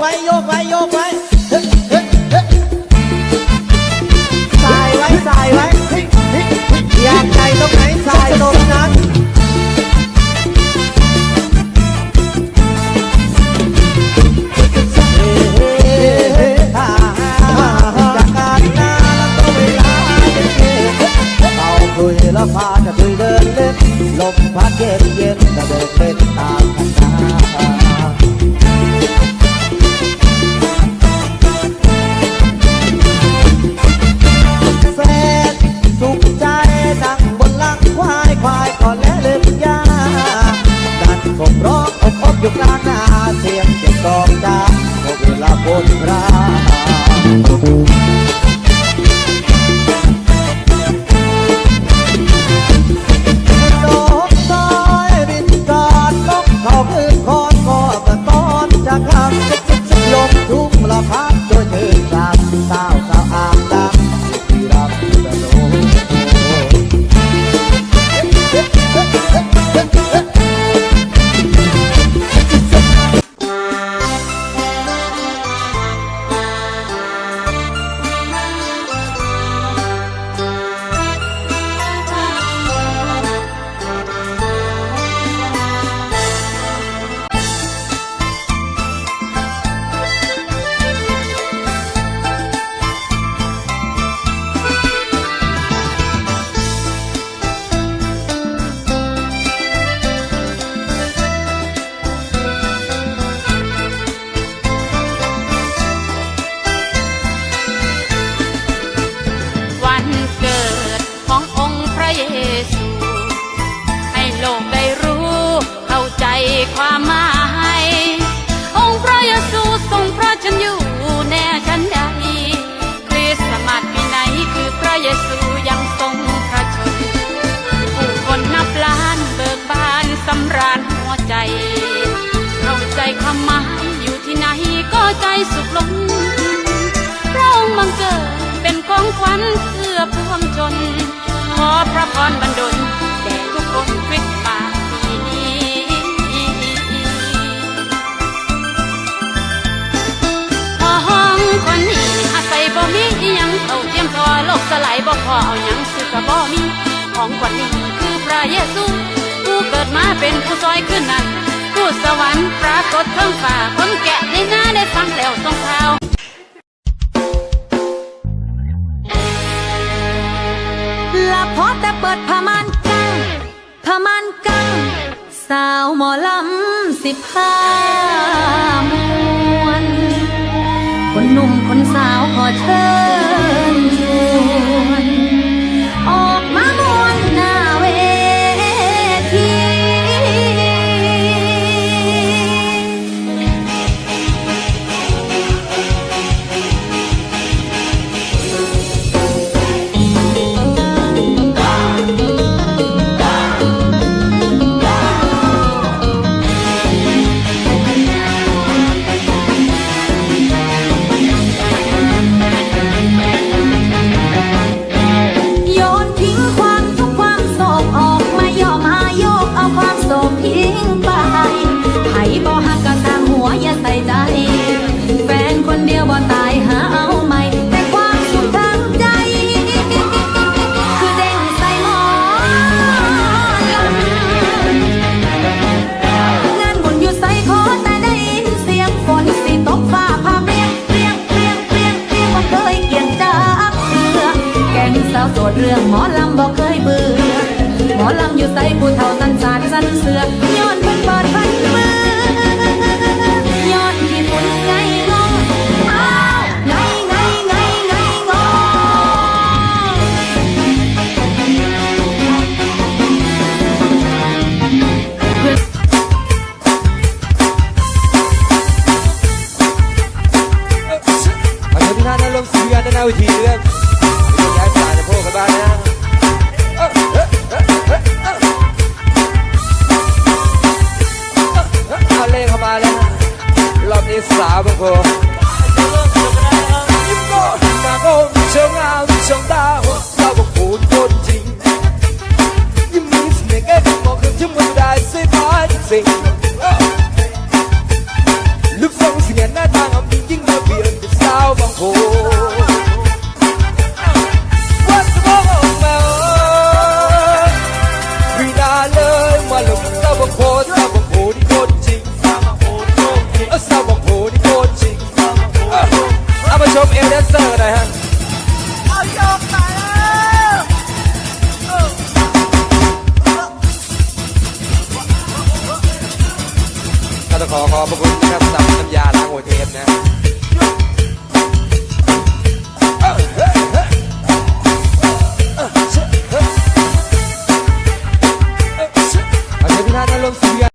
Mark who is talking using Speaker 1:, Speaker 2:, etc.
Speaker 1: ไอ้โยก ความหมา
Speaker 2: ย องค์พระเยซูทรงพระชนอยู่แน่ชันใดคริสต์มาสปีไหนคือพระเยซูยังทรงพระชนผู้คนนับล้านเบิกบานสำราญหัวใจเข้าใจความหมายอยู่ที่ไหนก็ใจสุขล้นพระองค์บังเกิดเป็นของขวัญเพื่อพวงชนขอพระพรบันดลแด่ทุกคนคริส สลายบ่พอเอาหยังซื้อก็บ่มีของขวัญนี้คือพระเยซูผู้เกิดมาเป็นผู้ซอยขึ้นนั้นผู้สวรรค์ปรากฏเพิ่งฝ่าคนแกะในหน้าได้ฟังแล้วทรงเท้า
Speaker 3: ละพอแต่เปิดผ้าม่านกังผ้าม่านกัง สาวหมอลำสิบห้า งสาวโสดเรื่องหมอลำบอกเคยเบื่อ หมอลำอยู่ใส่ผู้เฒ่าสันสาดสันเสือย้อนเพิ่นเปิดพันมือย้อนที่ฝุ่นไงงออ้าวไงไงไงไงงอ
Speaker 4: ขอเชิญทุกท่านนั่งลงเสียงด้านหน้าเวทีด้วย กกันบ้างนะเอาเลขเข้ามาแล้วนะรอบนี้สาวบางคน ชมเอเดนเซอร์หน่อยฮะเอาโยไปแล้วต้องขอขอบคุณนะครับสำหรับน้ำยาล้างหัวเทปนะ